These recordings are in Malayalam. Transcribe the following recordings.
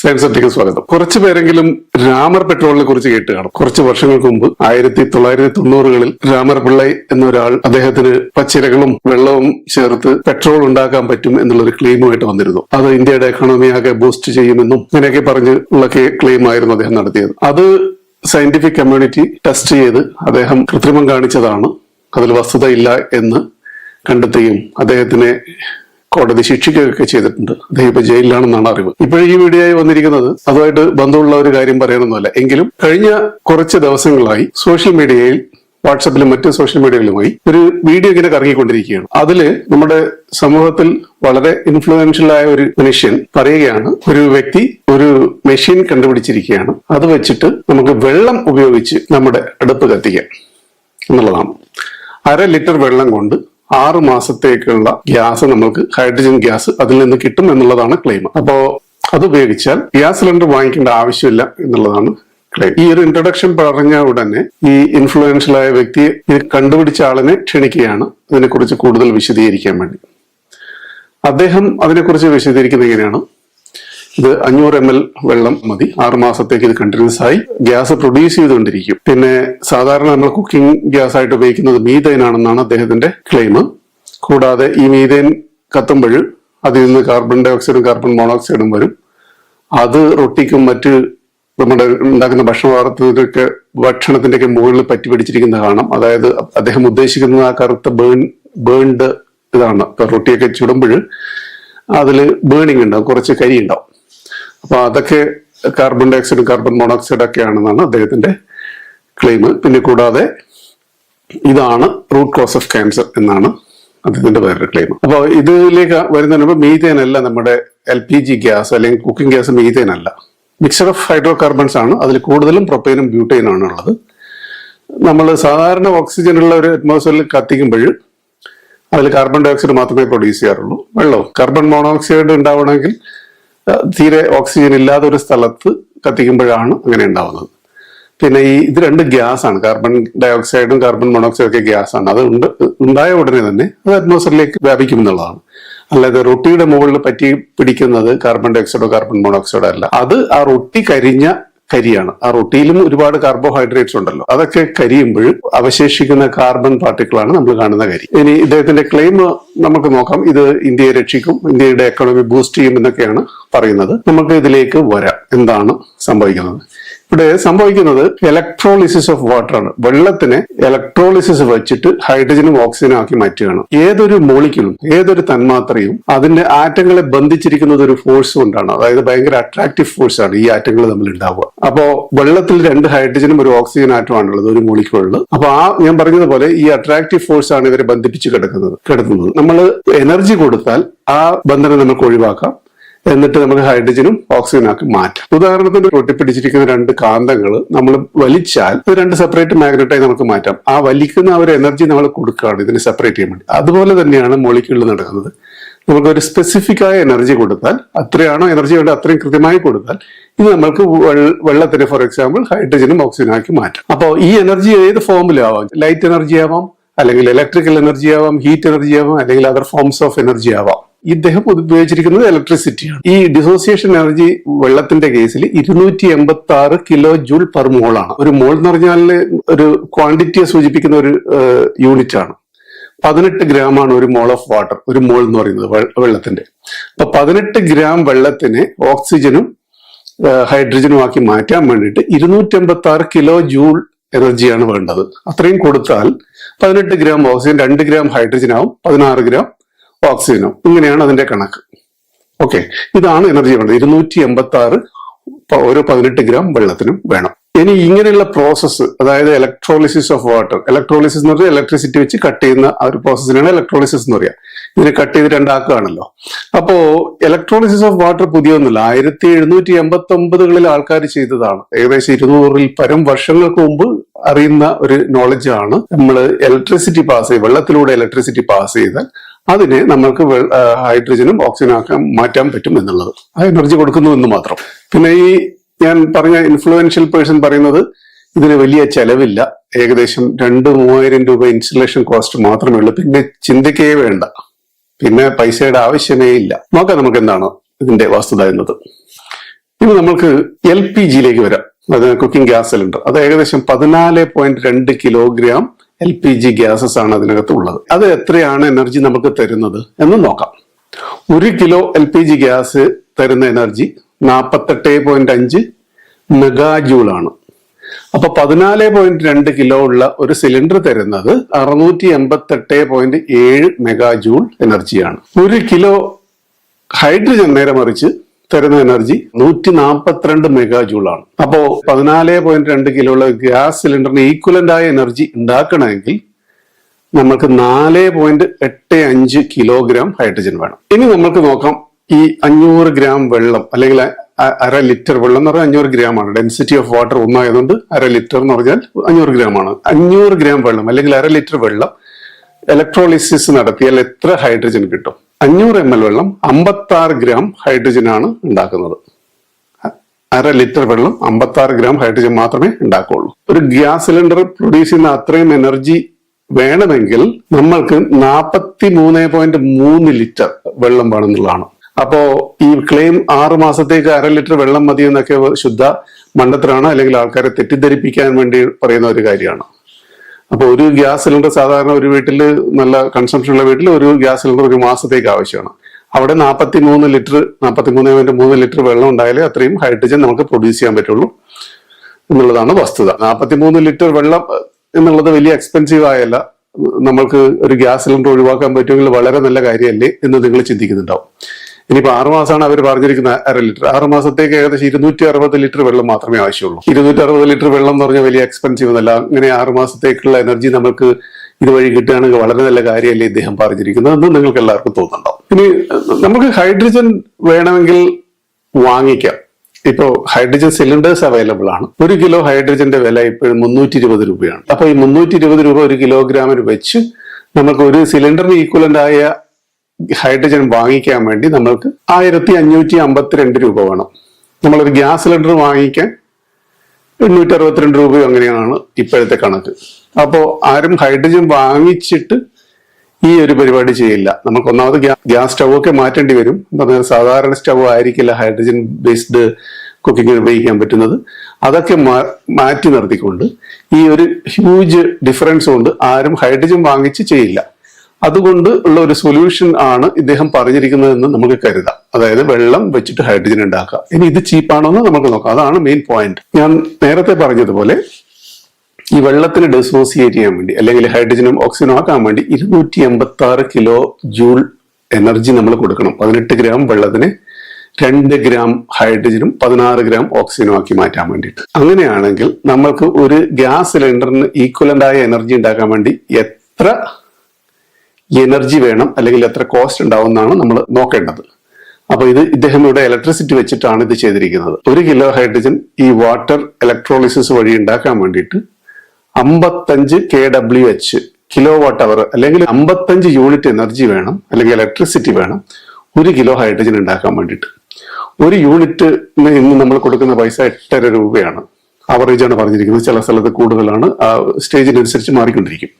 സയൻസ് ഒറ്റയ്ക്ക് സ്വാഗതം. കുറച്ച് പേരെങ്കിലും രാമർ പെട്രോളിനെ കുറിച്ച് കേട്ട് കാണും. കുറച്ച് വർഷങ്ങൾക്ക് മുമ്പ് ആയിരത്തി തൊള്ളായിരത്തി തൊണ്ണൂറുകളിൽ രാമർ പിള്ളൈ എന്നൊരാൾ അദ്ദേഹത്തിന് പച്ചിലകളും വെള്ളവും ചേർത്ത് പെട്രോൾ ഉണ്ടാക്കാൻ പറ്റും എന്നുള്ളൊരു ക്ലെയിമുമായിട്ട് വന്നിരുന്നു. അത് ഇന്ത്യയുടെ എക്കണോമി ആകെ ബൂസ്റ്റ് ചെയ്യുമെന്നും അങ്ങനെയൊക്കെ പറഞ്ഞ് ഉള്ള ക്ലെയിം ആയിരുന്നു അദ്ദേഹം നടത്തിയത്. അത് സയന്റിഫിക് കമ്മ്യൂണിറ്റി ടെസ്റ്റ് ചെയ്ത് അദ്ദേഹം കൃത്രിമം കാണിച്ചതാണ്. അതിൽ വസ്തുതയില്ല എന്ന് കണ്ടെത്തുകയും അദ്ദേഹത്തിനെ കോടതി ശിക്ഷിക്കുകയൊക്കെ ചെയ്തിട്ടുണ്ട്. അദ്ദേഹം ഇപ്പൊ ജയിലിലാണെന്നാണ് അറിവ്. ഇപ്പോഴും ഈ വീഡിയോയിൽ വന്നിരിക്കുന്നത് അതുമായിട്ട് ബന്ധമുള്ള ഒരു കാര്യം പറയാനൊന്നുമല്ല എങ്കിലും കഴിഞ്ഞ കുറച്ച് ദിവസങ്ങളായി സോഷ്യൽ മീഡിയയിൽ വാട്സപ്പിലും മറ്റ് സോഷ്യൽ മീഡിയകളുമായി ഒരു വീഡിയോ ഇങ്ങനെ കറങ്ങിക്കൊണ്ടിരിക്കുകയാണ്. അതിൽ നമ്മുടെ സമൂഹത്തിൽ വളരെ ഇൻഫ്ലുവൻഷ്യൽ ആയ ഒരു മനുഷ്യൻ പറയുകയാണ് ഒരു വ്യക്തി ഒരു മെഷീൻ കണ്ടുപിടിച്ചിരിക്കുകയാണ്. അത് വെച്ചിട്ട് നമുക്ക് വെള്ളം ഉപയോഗിച്ച് നമ്മുടെ അടുപ്പ് കത്തിക്കാം. എന്നുള്ളതാണ്. അര ലിറ്റർ വെള്ളം കൊണ്ട് ആറ് മാസത്തേക്കുള്ള ഗ്യാസ് നമ്മൾക്ക് ഹൈഡ്രജൻ ഗ്യാസ് അതിൽ നിന്ന് കിട്ടും എന്നുള്ളതാണ് ക്ലെയിം അപ്പോ അത് ഉപയോഗിച്ചാൽ ഗ്യാസ് സിലിണ്ടർ വാങ്ങിക്കേണ്ട ആവശ്യമില്ല എന്നുള്ളതാണ് ക്ലെയിം ഈ ഒരു ഇൻട്രൊഡക്ഷൻ പറഞ്ഞ ഉടനെ ഈ ഇൻഫ്ലുവൻഷ്യൽ ആയ വ്യക്തിയെ ഇത് കണ്ടുപിടിച്ച ആളിനെ ക്ഷണിക്കുകയാണ്. അതിനെക്കുറിച്ച് കൂടുതൽ വിശദീകരിക്കാൻ വേണ്ടി. അദ്ദേഹം അതിനെക്കുറിച്ച് വിശദീകരിക്കുന്നത് ഇങ്ങനെയാണ് ഇത് അഞ്ഞൂറ് എം എൽ വെള്ളം മതി. ആറ് മാസത്തേക്ക് ഇത് കണ്ടിന്യൂസ് ആയി. ഗ്യാസ് പ്രൊഡ്യൂസ് ചെയ്തുകൊണ്ടിരിക്കും. പിന്നെ സാധാരണ നമ്മൾ കുക്കിംഗ് ഗ്യാസ് ആയിട്ട് ഉപയോഗിക്കുന്നത് മീതൈൻ ആണെന്നാണ് അദ്ദേഹത്തിന്റെ ക്ലെയിം കൂടാതെ ഈ മീതൈൻ കത്തുമ്പോൾ അതിൽ നിന്ന് കാർബൺ ഡൈ ഓക്സൈഡും കാർബൺ മോണോക്സൈഡും വരും. അത് റൊട്ടിക്കും മറ്റ് നമ്മുടെ ഉണ്ടാക്കുന്ന ഭക്ഷണപദാർത്ഥത്തിനൊക്കെ ഭക്ഷണത്തിന്റെ ഒക്കെ മുകളിൽ പറ്റി പിടിച്ചിരിക്കുന്ന കാണാം. അതായത് അദ്ദേഹം ഉദ്ദേശിക്കുന്നത് ആ കറുത്ത ബേൺ ബേൺഡ് ഇതാണ്. റൊട്ടിയൊക്കെ ചുടുമ്പോൾ അതിൽ ബേണിംഗ് ഉണ്ടാവും. കുറച്ച് കരി ഉണ്ടാവും അപ്പൊ അതൊക്കെ കാർബൺ ഡൈ ഓക്സൈഡും കാർബൺ മോണോക്സൈഡ് ഒക്കെ ആണെന്നാണ് അദ്ദേഹത്തിന്റെ ക്ലെയിം പിന്നെ കൂടാതെ ഇതാണ് റൂട്ട് കോസ് ഓഫ് ക്യാൻസർ എന്നാണ് അദ്ദേഹത്തിന്റെ വേറൊരു ക്ലെയിം അപ്പോൾ ഇതിലേക്ക് വരുന്നതിന് മുമ്പ് മീതേൻ അല്ല നമ്മുടെ എൽ പി ജി ഗ്യാസ് അല്ലെങ്കിൽ കുക്കിംഗ് ഗ്യാസ് മീതേൻ അല്ല. മിക്സർ ഓഫ് ഹൈഡ്രോ കാർബൺസ് ആണ്. അതിൽ കൂടുതലും പ്രൊപ്പൈനും ആണ് ഉള്ളത്. നമ്മൾ സാധാരണ ഓക്സിജൻ ഉള്ള ഒരു അറ്റ്മോസ്ഫിയറിൽ കത്തിക്കുമ്പോൾ അതിൽ കാർബൺ ഡയോക്സൈഡ് മാത്രമേ പ്രൊഡ്യൂസ് ചെയ്യാറുള്ളൂ. വെള്ളവും. കാർബൺ മോണോക്സൈഡ് ഉണ്ടാവണമെങ്കിൽ തീരെ ഓക്സിജൻ ഇല്ലാത്ത ഒരു സ്ഥലത്ത് കത്തിക്കുമ്പോഴാണ് അങ്ങനെ ഉണ്ടാവുന്നത്. പിന്നെ ഈ ഇത് രണ്ട് ഗ്യാസ് ആണ്. കാർബൺ ഡൈ ഓക്സൈഡും കാർബൺ മോണോക്സൈഡും ഒക്കെ ഗ്യാസ് ആണ്. അത് ഉണ്ട് ഉണ്ടായ ഉടനെ തന്നെ അത് അറ്റ്മോസ്ഫിയറിലേക്ക് വ്യാപിക്കും എന്നുള്ളതാണ്. അല്ലാതെ റൊട്ടിയുടെ മുകളിൽ പറ്റി പിടിക്കുന്നത് കാർബൺ ഡൈ ഓക്സൈഡോ കാർബൺ മോണോക്സൈഡോ അല്ല. അത് ആ റൊട്ടി കരിഞ്ഞ കരിയാണ്. ആ റൊട്ടിയിലും ഒരുപാട് കാർബോഹൈഡ്രേറ്റ്സ് ഉണ്ടല്ലോ. അതൊക്കെ കരിയുമ്പോൾ അവശേഷിക്കുന്ന കാർബൺ പാർട്ടിക്കിളാണ് നമ്മൾ കാണുന്ന കരി. ഇനി ഇദ്ദേഹത്തിന്റെ ക്ലെയിം നമുക്ക് നോക്കാം. ഇത് ഇന്ത്യയെ രക്ഷിക്കും ഇന്ത്യയുടെ എക്കണോമി ബൂസ്റ്റ് ചെയ്യും എന്നൊക്കെയാണ് പറയുന്നത്. നമുക്ക് ഇതിലേക്ക് വരാം. എന്താണ് സംഭവിക്കുന്നത്? ഇവിടെ സംഭവിക്കുന്നത് ഇലക്ട്രോളിസിസ് ഓഫ് വാട്ടർ ആണ്. വെള്ളത്തിനെ ഇലക്ട്രോളിസിസ് വെച്ചിട്ട് ഹൈഡ്രജനും ഓക്സിജനും ആക്കി മാറ്റുകയാണ്. ഏതൊരു മോളിക്യൂളും ഏതൊരു തന്മാത്രയും അതിന്റെ ആറ്റങ്ങളെ ബന്ധിച്ചിരിക്കുന്നത് ഒരു ഫോഴ്സ് കൊണ്ടാണ്. അതായത് ഭയങ്കര അട്രാക്റ്റീവ് ഫോഴ്സ് ആണ് ഈ ആറ്റങ്ങൾ തമ്മിൽ ഉണ്ടാവുക. അപ്പോ വെള്ളത്തിൽ രണ്ട് ഹൈഡ്രജനും ഒരു ഓക്സിജൻ ആറ്റമാണുള്ളത് ഒരു മോളിക്യൂളിൽ അപ്പൊ ആ ഞാൻ പറഞ്ഞതുപോലെ ഈ അട്രാക്റ്റീവ് ഫോഴ്സ് ആണ് ഇവരെ ബന്ധിപ്പിച്ച് കിടക്കുന്നത്. കിടത്തുന്നത് നമ്മൾ എനർജി കൊടുത്താൽ ആ ബന്ധനം നമുക്ക് ഒഴിവാക്കാം. എന്നിട്ട് നമുക്ക് ഹൈഡ്രജനും ഓക്സിജനും ആക്കി മാറ്റാം. ഉദാഹരണത്തിന് ഒട്ടിപ്പിടിച്ചിരിക്കുന്ന രണ്ട് കാന്തങ്ങൾ നമ്മൾ വലിച്ചാൽ രണ്ട് സെപ്പറേറ്റ് മാഗ്നറ്റായി നമുക്ക് മാറ്റാം. ആ വലിക്കുന്ന ഒരു എനർജി നമ്മൾ കൊടുക്കുകയാണ് ഇതിനെ സെപ്പറേറ്റ് ചെയ്യാൻ വേണ്ടി. അതുപോലെ തന്നെയാണ് മോളിക്യൂളിൽ നടക്കുന്നത്. നമുക്ക് ഒരു സ്പെസിഫിക് ആയ എനർജി കൊടുത്താൽ അത്രയാണോ എനർജി വേണ്ടത് അത്രയും കൃത്യമായി കൊടുത്താൽ ഇത് നമ്മൾക്ക് വെള്ള- വെള്ളത്തിന് ഫോർ എക്സാമ്പിൾ ഹൈഡ്രജനും ഓക്സിജനും ആക്കി മാറ്റാം. അപ്പോൾ ഈ എനർജി ഏത് ഫോമിലും ആവാം ലൈറ്റ് എനർജി ആവാം അല്ലെങ്കിൽ ഇലക്ട്രിക്കൽ എനർജി ആവാം ഹീറ്റ് എനർജി ആവാം അല്ലെങ്കിൽ അതർ ഫോംസ് ഓഫ് എനർജി ആവാം. ഇദ്ദേഹം ഉപയോഗിച്ചിരിക്കുന്നത് ഇലക്ട്രിസിറ്റിയാണ് ഈ ഡിസോസിയേഷൻ എനർജി വെള്ളത്തിന്റെ കേസിൽ ഇരുന്നൂറ്റി എൺപത്തി ആറ് കിലോ ജൂൾ പെർ മോളാണ് ഒരു മോൾ എന്ന് പറഞ്ഞാൽ ഒരു ക്വാണ്ടിറ്റിയെ സൂചിപ്പിക്കുന്ന ഒരു യൂണിറ്റ് ആണ്. പതിനെട്ട് ഗ്രാം ആണ് ഒരു മോൾ ഓഫ് വാട്ടർ ഒരു മോൾ എന്ന് പറയുന്നത് വെള്ളത്തിന്റെ. അപ്പൊ പതിനെട്ട് ഗ്രാം വെള്ളത്തിന് ഓക്സിജനും ഹൈഡ്രജനും ആക്കി മാറ്റാൻ വേണ്ടിയിട്ട് ഇരുന്നൂറ്റമ്പത്തി ആറ് കിലോ ജൂൾ എനർജിയാണ് വേണ്ടത്. അത്രയും കൊടുത്താൽ പതിനെട്ട് ഗ്രാം ഓക്സിജൻ രണ്ട് ഗ്രാം ഹൈഡ്രജൻ ആവും പതിനാറ് ഗ്രാം ഓക്സിജനും ഇങ്ങനെയാണ് അതിന്റെ കണക്ക്. ഓക്കെ. ഇതാണ് എനർജി വേണ്ടത്. ഇരുന്നൂറ്റി എൺപത്തി ആറ് ഓരോ പതിനെട്ട് ഗ്രാം വെള്ളത്തിനും വേണം. ഇനി ഇങ്ങനെയുള്ള പ്രോസസ്സ് അതായത് ഇലക്ട്രോളിസിസ് ഓഫ് വാട്ടർ ഇലക്ട്രോളിസിസ് എന്ന് പറഞ്ഞാൽ ഇലക്ട്രിസിറ്റി വെച്ച് കട്ട് ചെയ്യുന്ന ആ ഒരു പ്രോസസ്സിനാണ് ഇലക്ട്രോളിസിസ് എന്ന് പറയുക ഇതിനെ കട്ട് ചെയ്ത് രണ്ടാക്കുകയാണല്ലോ. അപ്പോ ഇലക്ട്രോളിസിസ് ഓഫ് വാട്ടർ പുതിയൊന്നുമില്ല ആയിരത്തി എഴുന്നൂറ്റി എൺപത്തി ഒമ്പതുകളിൽ ആൾക്കാർ ചെയ്തതാണ്. ഏകദേശം ഇരുന്നൂറിൽ പരം വർഷങ്ങൾക്ക് മുമ്പ് അറിയുന്ന ഒരു നോളജാണ് നമ്മൾ ഇലക്ട്രിസിറ്റി പാസ് ചെയ്ത് വെള്ളത്തിലൂടെ ഇലക്ട്രിസിറ്റി പാസ് ചെയ്താൽ അതിനെ നമ്മൾക്ക് ഹൈഡ്രജനും ഓക്സിജനും ഒക്കെ മാറ്റാൻ പറ്റും എന്നുള്ളത്. ആ എനർജി കൊടുക്കുന്നു എന്ന് മാത്രം. പിന്നെ ഈ ഞാൻ പറഞ്ഞ ഇൻഫ്ലുവൻഷ്യൽ പേഴ്സൺ പറയുന്നത് ഇതിന് വലിയ ചെലവില്ല. ഏകദേശം രണ്ട് മൂവായിരം രൂപ ഇൻസ്റ്റലേഷൻ കോസ്റ്റ് മാത്രമേ ഉള്ളൂ. പിന്നെ ചിന്തിക്കേ വേണ്ട. പിന്നെ പൈസയുടെ ആവശ്യമേ ഇല്ല. നോക്കാം നമുക്ക് എന്താണ് ഇതിന്റെ വസ്തുത എന്നത്. ഇനി നമുക്ക് എൽ പി ജിയിലേക്ക് വരാം. അത് കുക്കിംഗ് ഗ്യാസ് സിലിണ്ടർ അത് ഏകദേശം പതിനാല് പോയിന്റ് രണ്ട് kilogram L P G gases ആണ് അതിനകത്ത് ഉള്ളത്. അത് എത്രയാണ് എനർജി നമുക്ക് തരുന്നത് എന്ന് നോക്കാം. ഒരു kilo L P G gas തരുന്ന എനർജി നാൽപ്പത്തെട്ട് പോയിന്റ് അഞ്ച് മെഗാജൂൾ ആണ്. അപ്പൊ പതിനാല് പോയിന്റ് രണ്ട് കിലോ ഉള്ള ഒരു സിലിണ്ടർ തരുന്നത് അറുന്നൂറ്റി എൺപത്തെട്ട് പോയിന്റ് ഏഴ് മെഗാജൂൾ എനർജിയാണ് ഒരു കിലോ ഹൈഡ്രജൻ നേരെ മറിച്ച് തരുന്ന എനർജി നൂറ്റി നാൽപ്പത്തിരണ്ട് മെഗാജൂൾ ആണ്. അപ്പോ പതിനാല് പോയിന്റ് രണ്ട് കിലോ ഉള്ള ഗ്യാസ് സിലിണ്ടറിന് ഈക്വലന്റ് ആയ എനർജി ഉണ്ടാക്കണമെങ്കിൽ നമ്മൾക്ക് നാല് പോയിന്റ് എട്ട് അഞ്ച് കിലോഗ്രാം ഹൈഡ്രജൻ വേണം. ഇനി നമ്മൾക്ക് നോക്കാം ഈ അഞ്ഞൂറ് ഗ്രാം വെള്ളം അല്ലെങ്കിൽ അര ലിറ്റർ വെള്ളം എന്ന് പറഞ്ഞാൽ അഞ്ഞൂറ് ഗ്രാം ആണ്. ഡെൻസിറ്റി ഓഫ് വാട്ടർ ഒന്നായതുകൊണ്ട് അര ലിറ്റർ എന്ന് പറഞ്ഞാൽ അഞ്ഞൂറ് ഗ്രാം ആണ്. അഞ്ഞൂറ് ഗ്രാം വെള്ളം അല്ലെങ്കിൽ അര ലിറ്റർ വെള്ളം ഇലക്ട്രോളിസിസ് നടത്തിയാൽ എത്ര ഹൈഡ്രജൻ കിട്ടും? അഞ്ഞൂറ് എം എൽ വെള്ളം അമ്പത്തി ആറ് ഗ്രാം ഹൈഡ്രജൻ ആണ് ഉണ്ടാക്കുന്നത്. അര ലിറ്റർ വെള്ളം അമ്പത്തി ആറ് ഗ്രാം ഹൈഡ്രജൻ മാത്രമേ ഉണ്ടാക്കുകയുള്ളൂ ഒരു ഗ്യാസ് സിലിണ്ടർ പ്രൊഡ്യൂസ് ചെയ്യുന്ന അത്രയും എനർജി വേണമെങ്കിൽ നമ്മൾക്ക് നാൽപ്പത്തി മൂന്ന് പോയിന്റ് മൂന്ന് ലിറ്റർ വെള്ളം വേണമെന്നുള്ളതാണ്. അപ്പോ ഈ ക്ലെയിം ആറ് മാസത്തേക്ക് അര ലിറ്റർ വെള്ളം മതി എന്നൊക്കെ ശുദ്ധ മണ്ടത്തരാണ് അല്ലെങ്കിൽ ആൾക്കാരെ തെറ്റിദ്ധരിപ്പിക്കാൻ വേണ്ടി പറയുന്ന ഒരു കാര്യമാണ്. അപ്പൊ ഒരു ഗ്യാസ് സിലിണ്ടർ സാധാരണ ഒരു വീട്ടിൽ നല്ല കൺസംഷൻ ഉള്ള വീട്ടിൽ ഒരു ഗ്യാസ് സിലിണ്ടർ ഒരു മാസത്തേക്ക് ആവശ്യമാണ്. അവിടെ നാൽപ്പത്തി മൂന്ന് ലിറ്റർ നാൽപ്പത്തി മൂന്ന് പോയിന്റ് മൂന്ന് ലിറ്റർ വെള്ളം ഉണ്ടായാലേ അത്രയും ഹൈഡ്രജൻ നമുക്ക് പ്രൊഡ്യൂസ് ചെയ്യാൻ പറ്റുള്ളൂ എന്നുള്ളതാണ് വസ്തുത. നാൽപ്പത്തി മൂന്ന് ലിറ്റർ വെള്ളം എന്നുള്ളത് വലിയ എക്സ്പെൻസീവ് ആയല്ല. നമ്മൾക്ക് ഒരു ഗ്യാസ് സിലിണ്ടർ ഒഴിവാക്കാൻ പറ്റുമെങ്കിൽ വളരെ നല്ല കാര്യമല്ലേ എന്ന് നിങ്ങൾ ചിന്തിക്കുന്നുണ്ടാവും. ഇനിയിപ്പോ ആറുമാസമാണ് അവർ പറഞ്ഞിരിക്കുന്ന അര ലിറ്റർ. ആറുമാസത്തേക്ക് ഏകദേശം ഇരുന്നൂറ്റി അറുപത് ലിറ്റർ വെള്ളം മാത്രമേ ആവശ്യമുള്ളൂ. ഇരുന്നൂറ്റി അറുപത് ലിറ്റർ വെള്ളം എന്ന് പറഞ്ഞാൽ വലിയ എക്സ്പെൻസീവ് ഒന്നല്ല. അങ്ങനെ ആറുമാസത്തേക്കുള്ള എനർജി നമുക്ക് ഇതുവഴി കിട്ടുകയാണെങ്കിൽ വളരെ നല്ല കാര്യമല്ലേ ഇദ്ദേഹം പറഞ്ഞിരിക്കുന്നത് എന്ന് നിങ്ങൾക്ക് എല്ലാവർക്കും തോന്നുന്നുണ്ടാവും. ഇനി നമുക്ക് ഹൈഡ്രജൻ വേണമെങ്കിൽ വാങ്ങിക്കാം. ഇപ്പോൾ ഹൈഡ്രജൻ സിലിണ്ടേഴ്സ് അവൈലബിൾ ആണ്. ഒരു കിലോ ഹൈഡ്രജന്റെ വില ഇപ്പോഴും മുന്നൂറ്റി ഇരുപത് രൂപയാണ്. അപ്പൊ ഈ മുന്നൂറ്റി ഇരുപത് രൂപ ഒരു കിലോഗ്രാമിന് വെച്ച് നമുക്ക് ഒരു സിലിണ്ടറിന് ഈക്വലന്റ് ആയ ഹൈഡ്രജൻ വാങ്ങിക്കാൻ വേണ്ടി നമ്മൾക്ക് ആയിരത്തി അഞ്ഞൂറ്റി അമ്പത്തിരണ്ട് രൂപ വേണം. നമ്മളൊരു ഗ്യാസ് സിലിണ്ടർ വാങ്ങിക്കാൻ എണ്ണൂറ്റി അറുപത്തിരണ്ട് രൂപയോ അങ്ങനെയാണ് ഇപ്പോഴത്തെ കണക്ക്. അപ്പോൾ ആരും ഹൈഡ്രജൻ വാങ്ങിച്ചിട്ട് ഈ ഒരു പരിപാടി ചെയ്യില്ല. നമുക്ക് ഒന്നാമത് ഗ്യാസ് സ്റ്റവ് ഒക്കെ മാറ്റേണ്ടി വരും. പറഞ്ഞാൽ സാധാരണ സ്റ്റവ് ആയിരിക്കില്ല ഹൈഡ്രജൻ ബേസ്ഡ് കുക്കിംഗ് ഉപയോഗിക്കാൻ പറ്റുന്നത്. അതൊക്കെ മാറ്റി നിർത്തിക്കൊണ്ട് ഈ ഒരു ഹ്യൂജ് ഡിഫറൻസ് കൊണ്ട് ആരും ഹൈഡ്രജൻ വാങ്ങിച്ച് ചെയ്യില്ല. അതുകൊണ്ട് ഉള്ള ഒരു സൊല്യൂഷൻ ആണ് ഇദ്ദേഹം പറഞ്ഞിരിക്കുന്നതെന്ന് നമുക്ക് കരുതാം. അതായത് വെള്ളം വെച്ചിട്ട് ഹൈഡ്രജൻ ഉണ്ടാക്കാം ഇനി ഇത് ചീപ്പാണോ എന്ന് നമുക്ക് നോക്കാം. അതാണ് മെയിൻ പോയിന്റ് ഞാൻ നേരത്തെ പറഞ്ഞതുപോലെ ഈ വെള്ളത്തിന് ഡിസോസിയേറ്റ് ചെയ്യാൻ വേണ്ടി അല്ലെങ്കിൽ ഹൈഡ്രജനും ഓക്സിജനും ആക്കാൻ വേണ്ടി ഇരുന്നൂറ്റി എൺപത്തി ആറ് കിലോ ജൂൾ എനർജി നമ്മൾ കൊടുക്കണം. പതിനെട്ട് ഗ്രാം വെള്ളത്തിന് രണ്ട് ഗ്രാം ഹൈഡ്രജനും പതിനാറ് ഗ്രാം ഓക്സിജനും ആക്കി മാറ്റാൻ വേണ്ടിയിട്ട്. അങ്ങനെയാണെങ്കിൽ നമ്മൾക്ക് ഒരു ഗ്യാസ് സിലിണ്ടറിന് ഈക്വലന്റ് ആയ എനർജി ഉണ്ടാക്കാൻ വേണ്ടി എത്ര എനർജി വേണം അല്ലെങ്കിൽ എത്ര കോസ്റ്റ് ഉണ്ടാവും എന്നാണ് നമ്മൾ നോക്കേണ്ടത്. അപ്പൊ ഇത് ഇദ്ദേഹം ഇവിടെ ഇലക്ട്രിസിറ്റി വെച്ചിട്ടാണ് ഇത് ചെയ്തിരിക്കുന്നത്. ഒരു കിലോ ഹൈഡ്രജൻ ഈ വാട്ടർ ഇലക്ട്രോളിസിസ് വഴി ഉണ്ടാക്കാൻ വേണ്ടിയിട്ട് അമ്പത്തഞ്ച് K W H kilo watt hour അല്ലെങ്കിൽ അമ്പത്തഞ്ച് യൂണിറ്റ് എനർജി വേണം അല്ലെങ്കിൽ ഇലക്ട്രിസിറ്റി വേണം ഒരു കിലോ ഹൈഡ്രജൻ ഉണ്ടാക്കാൻ വേണ്ടിയിട്ട്. ഒരു യൂണിറ്റ് ഇന്ന് നമ്മൾ കൊടുക്കുന്ന പൈസ എട്ടര രൂപയാണ്. ആവറേജാണ് പറഞ്ഞിരിക്കുന്നത്. ചില സ്ഥലത്ത് കൂടുതലാണ്. സ്റ്റേജിനനുസരിച്ച് മാറിക്കൊണ്ടിരിക്കും.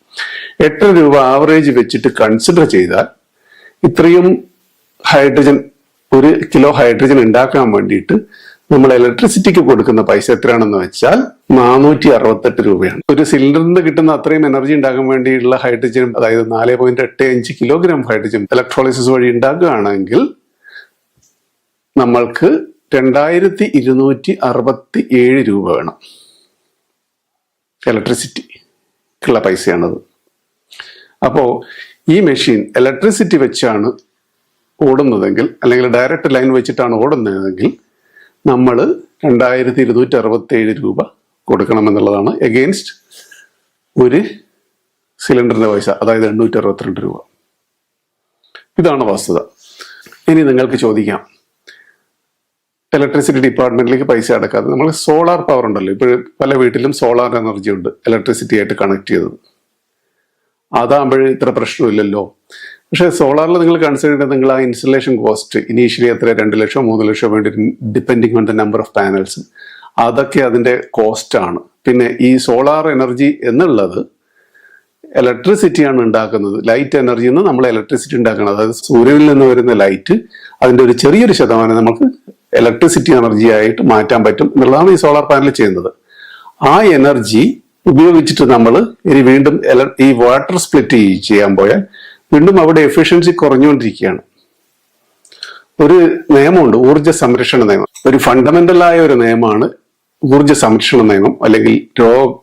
എട്ടര രൂപ ആവറേജ് വെച്ചിട്ട് കൺസിഡർ ചെയ്താൽ ഇത്രയും ഹൈഡ്രജൻ ഒരു കിലോ ഹൈഡ്രജൻ ഉണ്ടാക്കാൻ വേണ്ടിയിട്ട് നമ്മൾ ഇലക്ട്രിസിറ്റിക്ക് കൊടുക്കുന്ന പൈസ എത്രയാണെന്ന് വെച്ചാൽ നാനൂറ്റി അറുപത്തെട്ട് രൂപയാണ്. ഒരു സിലിണ്ടറിൽ നിന്ന് കിട്ടുന്ന അത്രയും എനർജി ഉണ്ടാക്കാൻ വേണ്ടിയുള്ള ഹൈഡ്രജൻ അതായത് നാല് പോയിന്റ് എട്ട് അഞ്ച് കിലോഗ്രാം ഹൈഡ്രജൻ ഇലക്ട്രോളിസിസ് വഴി ഉണ്ടാക്കുകയാണെങ്കിൽ നമ്മൾക്ക് രണ്ടായിരത്തി ഇരുന്നൂറ്റി അറുപത്തി ഏഴ് രൂപ വേണം ഇലക്ട്രിസിറ്റിക്കുള്ള പൈസയാണത്. അപ്പോൾ ഈ മെഷീൻ ഇലക്ട്രിസിറ്റി വെച്ചാണ് ഓടുന്നതെങ്കിൽ അല്ലെങ്കിൽ ഡയറക്റ്റ് ലൈൻ വെച്ചിട്ടാണ് ഓടുന്നതെങ്കിൽ നമ്മൾ രണ്ടായിരത്തി ഇരുന്നൂറ്റി അറുപത്തി ഏഴ് രൂപ കൊടുക്കണമെന്നുള്ളതാണ് എഗെയിൻസ്റ്റ് ഒരു സിലിണ്ടറിന്റെ പൈസ അതായത് എണ്ണൂറ്റി അറുപത്തിരണ്ട് രൂപ. ഇതാണ് വസ്തുത. ഇനി നിങ്ങൾക്ക് ചോദിക്കാം. ഇലക്ട്രിസിറ്റി ഡിപ്പാർട്ട്മെന്റിലേക്ക് പൈസ അടക്കാതെ നമ്മൾ സോളാർ പവർ ഉണ്ടല്ലോ. ഇപ്പോൾ പല വീട്ടിലും സോളാർ എനർജി ഉണ്ട് ഇലക്ട്രിസിറ്റി ആയിട്ട് കണക്ട് ചെയ്തത്. അതാകുമ്പോൾ ഇത്ര പ്രശ്നമില്ലല്ലോ. പക്ഷേ സോളാറിൽ നിങ്ങൾ കൺസിഡർ ചെയ്യേണ്ടത് നിങ്ങൾ ആ ഇൻസ്റ്റലേഷൻ കോസ്റ്റ് ഇനീഷ്യലി എത്ര രണ്ട് ലക്ഷം മൂന്ന് ലക്ഷം വേണ്ടി depending on the number of panels അതൊക്കെ അതിന്റെ കോസ്റ്റാണ് പിന്നെ ഈ സോളാർ എനർജി എന്നുള്ളത് ഇലക്ട്രിസിറ്റിയാണ് ഉണ്ടാക്കുന്നത്. ലൈറ്റ് എനർജി എന്ന് നമ്മൾ ഇലക്ട്രിസിറ്റി ഉണ്ടാക്കുന്നത് അതായത് സൂര്യനിൽ നിന്ന് വരുന്ന ലൈറ്റ് അതിന്റെ ഒരു ചെറിയൊരു ശതമാനം നമുക്ക് ഇലക്ട്രിസിറ്റി എനർജി ആയിട്ട് മാറ്റാൻ പറ്റും എന്നുള്ളതാണ് ഈ സോളാർ പാനൽ ചെയ്യുന്നത്. ആ എനർജി ഉപയോഗിച്ചിട്ട് നമ്മൾ ഇനി വീണ്ടും ഈ വാട്ടർ സ്പ്ലിറ്റ് ചെയ്യാൻ പോയാൽ വീണ്ടും അവിടെ എഫിഷ്യൻസി കുറഞ്ഞുകൊണ്ടിരിക്കുകയാണ്. ഒരു നിയമമുണ്ട് ഊർജ സംരക്ഷണ നിയമം. ഒരു ഫണ്ടമെന്റൽ ആയ ഒരു നിയമമാണ് ഊർജ സംരക്ഷണ നിയമം അല്ലെങ്കിൽ രോ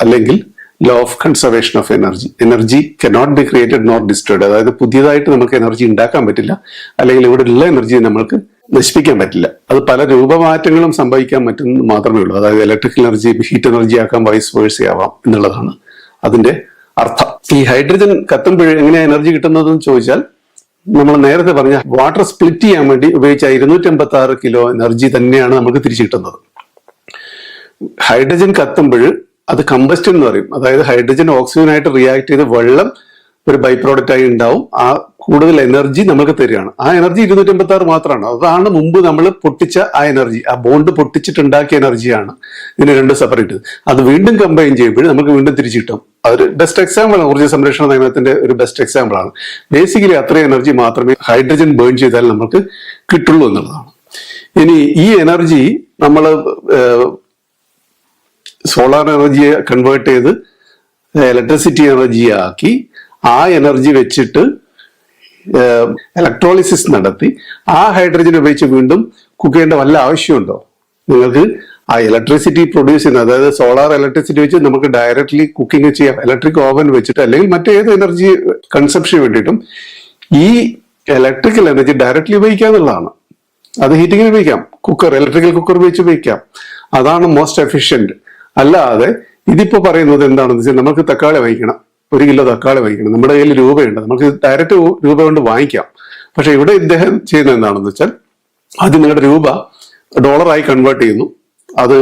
അല്ലെങ്കിൽ law of conservation of energy energy cannot be created not destroyed അതായത് പുതിയതായിട്ട് നമുക്ക് എനർജി ഉണ്ടാക്കാൻ പറ്റില്ല. അല്ലെങ്കിൽ ഇവിടെ ഉള്ള എനർജി നമ്മൾക്ക് നശിപ്പിക്കാൻ പറ്റില്ല. അത് പല രൂപമാറ്റങ്ങളും സംഭവിക്കാൻ പറ്റുന്ന മാത്രമേ ഉള്ളൂ. അതായത് ഇലക്ട്രിക്കൽ എനർജി ഹീറ്റ് എനർജി ആക്കാം വൈസ് വേഴ്സി ആവാം എന്നുള്ളതാണ് അതിന്റെ അർത്ഥം. ഈ ഹൈഡ്രജൻ കത്തുമ്പോൾ എങ്ങനെയാണ് എനർജി കിട്ടുന്നതെന്ന് ചോദിച്ചാൽ നമ്മൾ നേരത്തെ പറഞ്ഞ വാട്ടർ സ്പ്ലിറ്റ് ചെയ്യാൻ വേണ്ടി ഉപയോഗിച്ച ഇരുന്നൂറ്റി അമ്പത്തി ആറ് കിലോ എനർജി തന്നെയാണ് നമുക്ക് തിരിച്ചു കിട്ടുന്നത്. ഹൈഡ്രജൻ കത്തുമ്പോൾ അത് കമ്പസ്റ്റൻ എന്ന് പറയും. അതായത് ഹൈഡ്രജൻ ഓക്സിജനായിട്ട് റിയാക്ട് ചെയ്ത് വെള്ളം ഒരു ബൈ പ്രോഡക്റ്റ് ആയി ഉണ്ടാവും. ആ കൂടുതൽ എനർജി നമുക്ക് തരികയാണ്. ആ എനർജി ഇരുന്നൂറ്റി അമ്പത്തി ആറ് മാത്രമാണ്. അതാണ് മുമ്പ് നമ്മൾ പൊട്ടിച്ച ആ എനർജി. ആ ബോണ്ട് പൊട്ടിച്ചിട്ടുണ്ടാക്കിയ എനർജിയാണ് ഇതിന് രണ്ട് സെപ്പറേറ്റ് അത് വീണ്ടും കമ്പൈൻ ചെയ്യുമ്പോൾ നമുക്ക് വീണ്ടും തിരിച്ചു കിട്ടും. അതൊരു ബെസ്റ്റ് എക്സാമ്പിൾ ആണ്. ഊർജ സംരക്ഷണ നിയമത്തിന്റെ ഒരു ബെസ്റ്റ് എക്സാമ്പിൾ ആണ്. ബേസിക്കലി അത്രയും എനർജി മാത്രമേ ഹൈഡ്രജൻ ബേൺ ചെയ്താൽ നമുക്ക് കിട്ടുള്ളൂ എന്നുള്ളതാണ്. ഇനി ഈ എനർജി നമ്മൾ സോളാർ എനർജിയെ കൺവേർട്ട് ചെയ്ത് ഇലക്ട്രിസിറ്റി എനർജിയാക്കി ആ എനർജി വെച്ചിട്ട് ഇലക്ട്രോളിസിസ് നടത്തി ആ ഹൈഡ്രജൻ ഉപയോഗിച്ച് വീണ്ടും കുക്ക് ചെയ്യേണ്ട വല്ല ആവശ്യമുണ്ടോ? നിങ്ങൾക്ക് ആ ഇലക്ട്രിസിറ്റി പ്രൊഡ്യൂസ് ചെയ്യുന്ന അതായത് സോളാർ ഇലക്ട്രിസിറ്റി വെച്ച് നമുക്ക് ഡയറക്ട്ലി കുക്കിംഗ് ചെയ്യാം ഇലക്ട്രിക് ഓവൻ വെച്ചിട്ട് അല്ലെങ്കിൽ മറ്റേത് എനർജി കൺസപ്ഷന് വേണ്ടിയിട്ടും ഈ ഇലക്ട്രിക്കൽ എനർജി ഡയറക്ട്ലി ഉപയോഗിക്കാന്നുള്ളതാണ് അത് ഹീറ്റിങ്ങിന് ഉപയോഗിക്കാം കുക്കർ ഇലക്ട്രിക്കൽ കുക്കർ ഉപയോഗിച്ച് ഉപയോഗിക്കാം. അതാണ് മോസ്റ്റ് എഫിഷ്യന്റ് അല്ലാതെ ഇതിപ്പോ പറയുന്നത് എന്താണെന്ന് വെച്ചാൽ നമുക്ക് തക്കാളി വാങ്ങിക്കണം ഒരു കിലോ തക്കാളി വാങ്ങിക്കണം. നമ്മുടെ കയ്യിൽ രൂപയുണ്ട്. നമുക്ക് ഡയറക്റ്റ് രൂപ കൊണ്ട് വാങ്ങിക്കാം. പക്ഷെ ഇവിടെ ഇദ്ദേഹം ചെയ്യുന്ന എന്താണെന്ന് വെച്ചാൽ ആദ്യം നിങ്ങളുടെ രൂപ ഡോളറായി കൺവേർട്ട് ചെയ്യുന്നു. അത്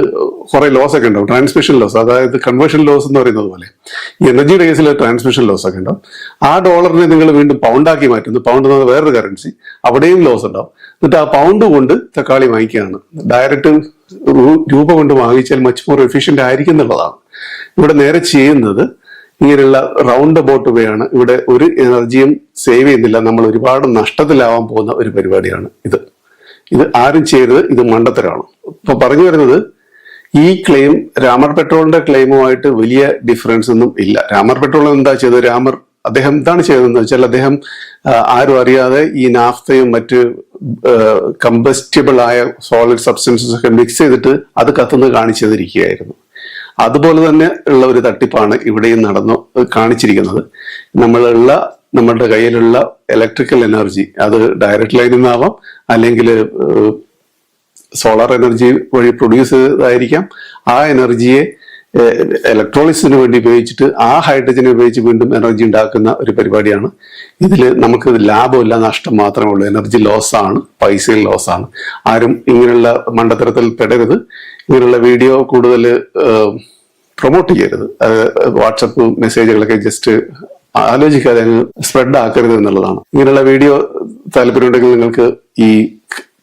കുറെ ലോസ് ഒക്കെ ഉണ്ടാവും. ട്രാൻസ്മിഷൻ ലോസ് അതായത് കൺവേർഷൻ ലോസ് എന്ന് പറയുന്നത് പോലെ. എനർജിയുടെ കേസിൽ ട്രാൻസ്മിഷൻ ലോസ് ഒക്കെ ഉണ്ടാവും. ആ ഡോളറിനെ നിങ്ങൾ വീണ്ടും പൗണ്ടാക്കി മാറ്റുന്നു. പൗണ്ട് എന്നത് വേറൊരു കറൻസി അവിടെയും ലോസ് ഉണ്ടാവും. എന്നിട്ട് ആ പൗണ്ട് കൊണ്ട് തക്കാളി വാങ്ങിക്കുകയാണ്. ഡയറക്റ്റ് രൂപ കൊണ്ട് വാങ്ങിച്ചാൽ മച്ച് മോർ എഫിഷ്യന്റ് ആയിരിക്കും എന്നുള്ളതാണ്. ഇവിടെ നേരെ ചെയ്യുന്നത് ഇങ്ങനെയുള്ള റൗണ്ട് അബൌട്ട് വേയാണ് ഇവിടെ ഒരു എനർജിയും സേവ് ചെയ്യുന്നില്ല. നമ്മൾ ഒരുപാട് നഷ്ടത്തിലാവാൻ പോകുന്ന ഒരു പരിപാടിയാണ് ഇത്. ഇത് ആരും ചെയ്യരുത് ഇത് മണ്ടത്തരമാണ്. ഇപ്പൊ പറഞ്ഞു വരുന്നത് ഈ ക്ലെയിം രാമർ പെട്രോളിന്റെ ക്ലെയിമുമായിട്ട് വലിയ ഡിഫറൻസ് ഒന്നും ഇല്ല. രാമർ പെട്രോൾ എന്താ ചെയ്തത്? രാമർ അദ്ദേഹം എന്താണ് ചെയ്തതെന്ന് വെച്ചാൽ അദ്ദേഹം ആരും അറിയാതെ ഈ നാഫ്തയും മറ്റ് കമ്പസ്റ്റബിൾ ആയ സോളിഡ് സബ്സ്റ്റൻസസ് ഒക്കെ മിക്സ് ചെയ്തിട്ട് അത് കത്തുന്നത് കാണിച്ചു തന്നിരിക്കുകയായിരുന്നു. അതുപോലെ തന്നെ ഉള്ള ഒരു തട്ടിപ്പാണ് ഇവിടെയും നടന്നു കാണിച്ചിരിക്കുന്നത്. നമ്മളുള്ള നമ്മളുടെ കയ്യിലുള്ള ഇലക്ട്രിക്കൽ എനർജി അത് ഡയറക്റ്റ് ലൈനിൽ നിന്നാവാം അല്ലെങ്കിൽ സോളാർ എനർജി വഴി പ്രൊഡ്യൂസ് ചെയ്തതായിരിക്കാം. ആ എനർജിയെ ഇലക്ട്രോണിക്സിന് വേണ്ടി ഉപയോഗിച്ചിട്ട് ആ ഹൈഡ്രജനെ ഉപയോഗിച്ച് വീണ്ടും എനർജി ഉണ്ടാക്കുന്ന ഒരു പരിപാടിയാണ്. ഇതിൽ നമുക്ക് ലാഭമില്ല നഷ്ടം മാത്രമേ ഉള്ളൂ. എനർജി ലോസ് ആണ് പൈസയിൽ ലോസ് ആണ്. ആരും ഇങ്ങനെയുള്ള മണ്ടത്തരത്തിൽ പെടരുത്. ഇങ്ങനെയുള്ള വീഡിയോ കൂടുതൽ പ്രൊമോട്ട് ചെയ്യരുത്. അത് വാട്സപ്പ് മെസ്സേജുകളൊക്കെ ജസ്റ്റ് ആലോചിക്കാതെ അങ്ങ് സ്പ്രെഡ് ആക്കരുത് എന്നുള്ളതാണ്. ഇങ്ങനെയുള്ള വീഡിയോ താല്പര്യമുണ്ടെങ്കിൽ നിങ്ങൾക്ക് ഈ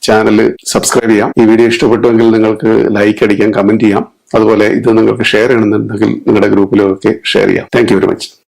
ചാനൽ സബ്സ്ക്രൈബ് ചെയ്യാം. ഈ വീഡിയോ ഇഷ്ടപ്പെട്ടുവെങ്കിൽ നിങ്ങൾക്ക് ലൈക്ക് അടിക്കാം കമന്റ് ചെയ്യാം. അതുപോലെ ഇത് നിങ്ങൾക്ക് ഷെയർ ചെയ്യണമെന്നുണ്ടെങ്കിൽ നിങ്ങളുടെ ഗ്രൂപ്പിലൊക്കെ ഷെയർ ചെയ്യാം. Thank very much